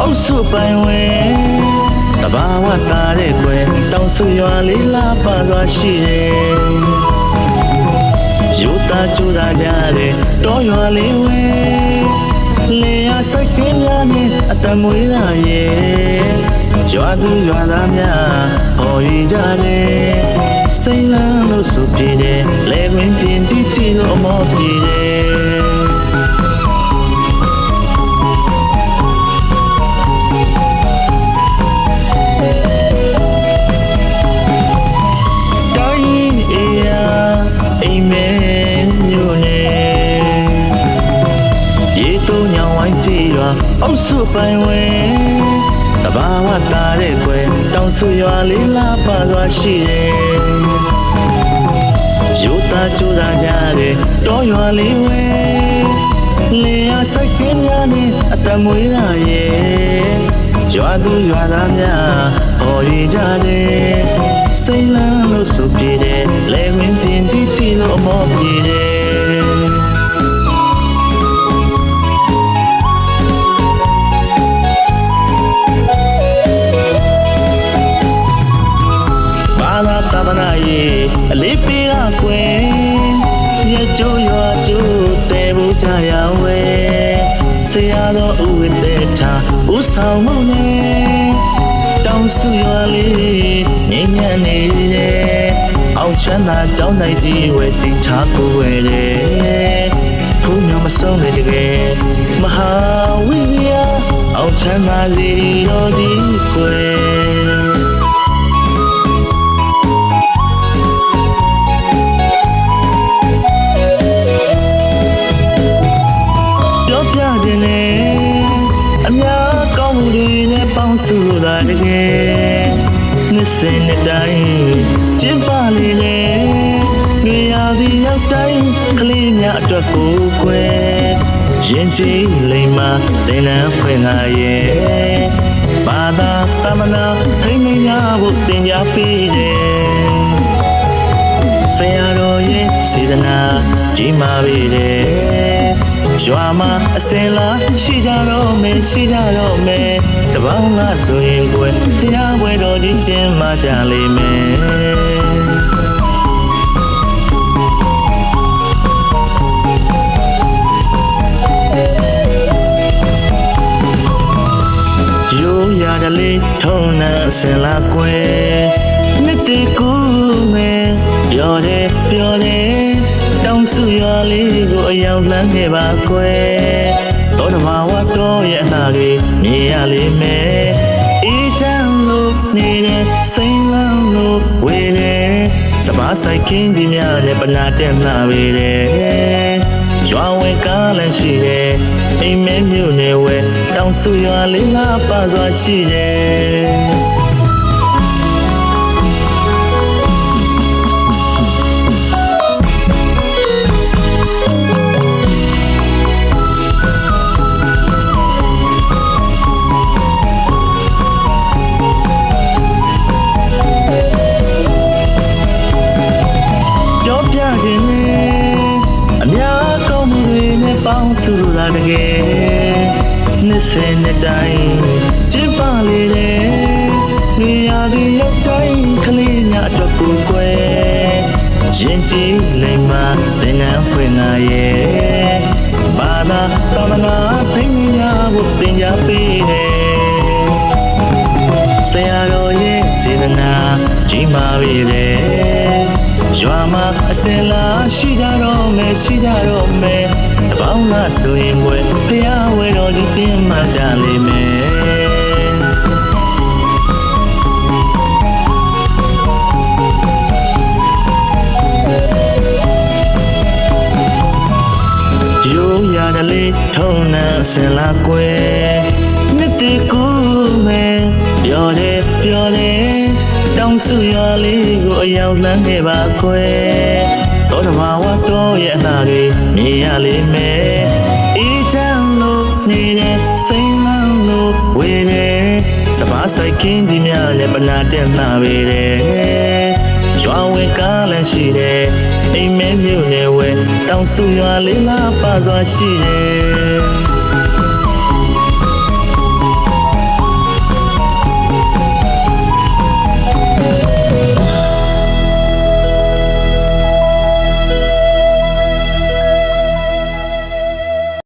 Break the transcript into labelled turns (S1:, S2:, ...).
S1: အုပ်စုပိုင်ဝင်တဘာဝတာတဲ့ကွယ်တောင်ဆူရွာလေးလာပါစွာရှိရဲ့ယူတာကျူတာကြတဲ့တောရွာလေးဝင်လေယာစိုက်ကင်းများနဲ့အတမွေးရရဲ့ရွာသူရွာသားများဟော်ရကြတယ်စိမ့်လန်းလို့ဆိုပြတဲ့လေခွင်ပြင်တီတီလို့အမောပြတဲ့ င်းကြည့်ရွာအုပ်စုပိုင်ဝဲတဘာဝတာတဲ့ကွယ်တောင်ဆူရွာလေးလာပါစွာရှိတယ်ယူတာကျူတာကြတဲ့တောရွာလေးဝဲလေယာစိုက်ခင်းများနဲ့အတမွေးလာရဲ့ရွာသူရွာသားများဟော်ရကြတယ်စိတ်လန်းလို့ဆိုပြတယ်လေဝင်ပြင်းကြည့်ကြည့်လို့ မနာရေအလေးပေးကကွယ်ရကျိုးရွာကျိုးတဲဘူးကြရဝဲဆရာတော်ဥဝိတေထာဥဆောင်မှုနဲ့တောင်စုရွာလေးငင်းညံ့နေတယ်အောင်ချမ်းသာကြောင်းနိုင်ကြီးဝဲတင်ချကိုဝဲတယ်ဘုံညမဆုံးတဲ့တကယ်မဟာဝိရအောင်ချမ်းသာစီတော်ဒီကွ င်းဆိုတာတကယ်နှစ်စင်းနှစ်တိုင်းကျင်းပလေလေတွေ့ရသည့်ရောက်တိုင်းကလေးများအတွက်ကိုကွယ်ရင်ကြည်လိမ်မာတင်လန်းဖွင့်လာရဲ့ဘာသာတမနာထိမ့်မရဖို့တင်ကြပေးတယ်ဆရာတော်ရဲ့စေတနာကြီးမားပေတယ် ရွာမှာအစင်လာရှိကြတော့မယ်ရှိကြတော့မယ်တပေါင်းလားဆိုရင်ကိုယ်တရားပွဲတော်ကြီးကျင်းမာကြလိမ့်မယ်ရိုးရကလေးထုံနှံအစင်လာကွယ်နှစ်တကူမယ်ပြောတယ်ပြောတယ်တောင်း စုရွာလေးကိုအရောက်လမ်းခဲ့ပါကွယ်တော်တဘာဝတော်ရဲ့အနာကြီးမြင်ရလိမ့်မယ်အေးချမ်းလို့နေတဲ့စိန်လန်းလို့ဝေတယ်စပါးဆိုင်ခင်းကြီးများနဲ့ပနာတက်လာပေတယ်ရွာဝင်ကားလည်းရှိတယ်အိမ်မဲမြို့နယ်ဝဲတောင်စုရွာလေးလာပါစွာရှိတယ် အောင်စုစုသာတကယ်နှစ်စင်းတဲ့တိုင်းကျင်းပလေတဲ့နေရာဒီလက်တိုင်းကလေးများအတွက်ကိုယ်ွယ်ရင်ကြည်လိမ်မာသင်္ကန်းဖွင့်လာရဲ့ဘာသာသာမနာသင်ညာဘုသင်ညာပေးတယ်ဆရာတော်ရဲ့စေတနာကြီးမားပြီလေရွာမှာအစင်လာရှိကြတော့မယ်ရှိကြတော့မယ် ပေါင်းလားဆိုရင်ဘွယ်ဖျားဝဲတော်ကြီးကျင်းမှကြလိမ့်မယ်ရိုးရကလေးထုံနှံအစင်လာကွယ်နှစ်တကူမယ်ပြောတယ်ပြောတယ်တောင်းစုရွာလေးကိုအရောက်လမ်းခဲ့ပါကွယ် တော်တဘာဝတော်ရဲ့အနာတွေမြင်ရလိမ့်မယ်အေးချမ်းလို့နေတဲ့စိတ်လန်းလို့ဝေတယ်စပါးဆိုင်ခင်းကြီးများနဲ့ပနာတက်လာပေတယ်ရွာဝင်ကားလည်းရှိတယ်အိမ်မဲမြို့နယ်ဝဲတောင်စုရွာလေးလာပါစွာရှိတယ်